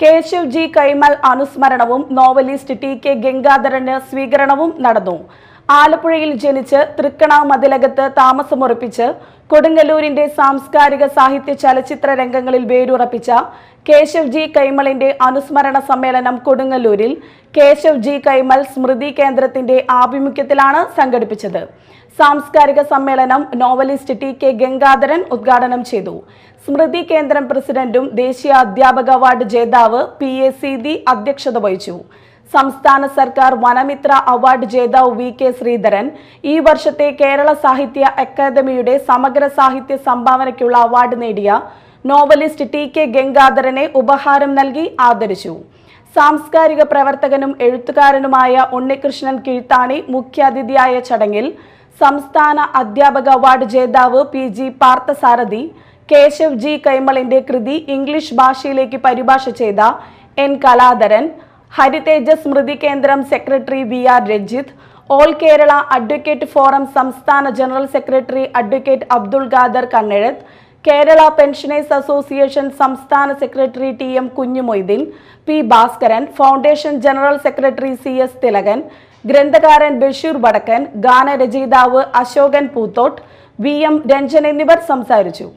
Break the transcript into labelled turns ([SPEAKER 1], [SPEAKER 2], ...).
[SPEAKER 1] Keshav G Kaimal അനുസ്മരണവും novelist T K ഗംഗാധരന് സ്വീകരണവും നടന്നു. ആലപ്പുഴയിൽ ജനിച്ച് തൃക്കണ മതിലകത്ത് താമസമുറപ്പിച്ച് കൊടുങ്ങല്ലൂരിന്റെ സാംസ്കാരിക സാഹിത്യ ചലച്ചിത്ര രംഗങ്ങളിൽ വേരുറപ്പിച്ച കേശവ് ജി കൈമളിന്റെ അനുസ്മരണ സമ്മേളനം കൊടുങ്ങല്ലൂരിൽ കേശവ് ജി കൈമൽ സ്മൃതി കേന്ദ്രത്തിന്റെ ആഭിമുഖ്യത്തിലാണ് സംഘടിപ്പിച്ചത്. സാംസ്കാരിക സമ്മേളനം നോവലിസ്റ്റ് ടി കെ ഗംഗാധരൻ ഉദ്ഘാടനം ചെയ്തു. സ്മൃതി കേന്ദ്രം പ്രസിഡന്റും ദേശീയ അധ്യാപക അവാർഡ് ജേതാവ് പി എ സീതി അധ്യക്ഷത വഹിച്ചു. സംസ്ഥാന സർക്കാർ വനമിത്ര അവാർഡ് ജേതാവ് വി കെ ശ്രീധരൻ ഈ വർഷത്തെ കേരള സാഹിത്യ അക്കാദമിയുടെ സമഗ്ര സാഹിത്യ സംഭാവനയ്ക്കുള്ള അവാർഡ് നേടിയ നോവലിസ്റ്റ് ടി കെ ഗംഗാധരനെ ഉപഹാരം നൽകി ആദരിച്ചു. സാംസ്കാരിക പ്രവർത്തകനും എഴുത്തുകാരനുമായ ഉണ്ണികൃഷ്ണൻ കീഴ്ത്താണി മുഖ്യാതിഥിയായ ചടങ്ങിൽ സംസ്ഥാന അധ്യാപക അവാർഡ് ജേതാവ് P G Parthasarathy Keshav G കൈമളിന്റെ കൃതി ഇംഗ്ലീഷ് ഭാഷയിലേക്ക് പരിഭാഷ ചെയ്ത എൻ കലാധരൻ ഹരിതേജ സ്മൃതി കേന്ദ്രം secretary V R Ranjith all Kerala advocate forum സംസ്ഥാന general secretary advocate Abdul Khader Kannezhuthu Kerala pensioners association സംസ്ഥാന secretary T M Kunjumoideen P Bhaskaran foundation general secretary C S Thilakan ഗ്രന്ഥകാരൻ Basheer Vadakkan ഗാനരചയിതാവ് Ashokan Poothottu V M Ranjan എന്നിവർ സംസാരിച്ചു.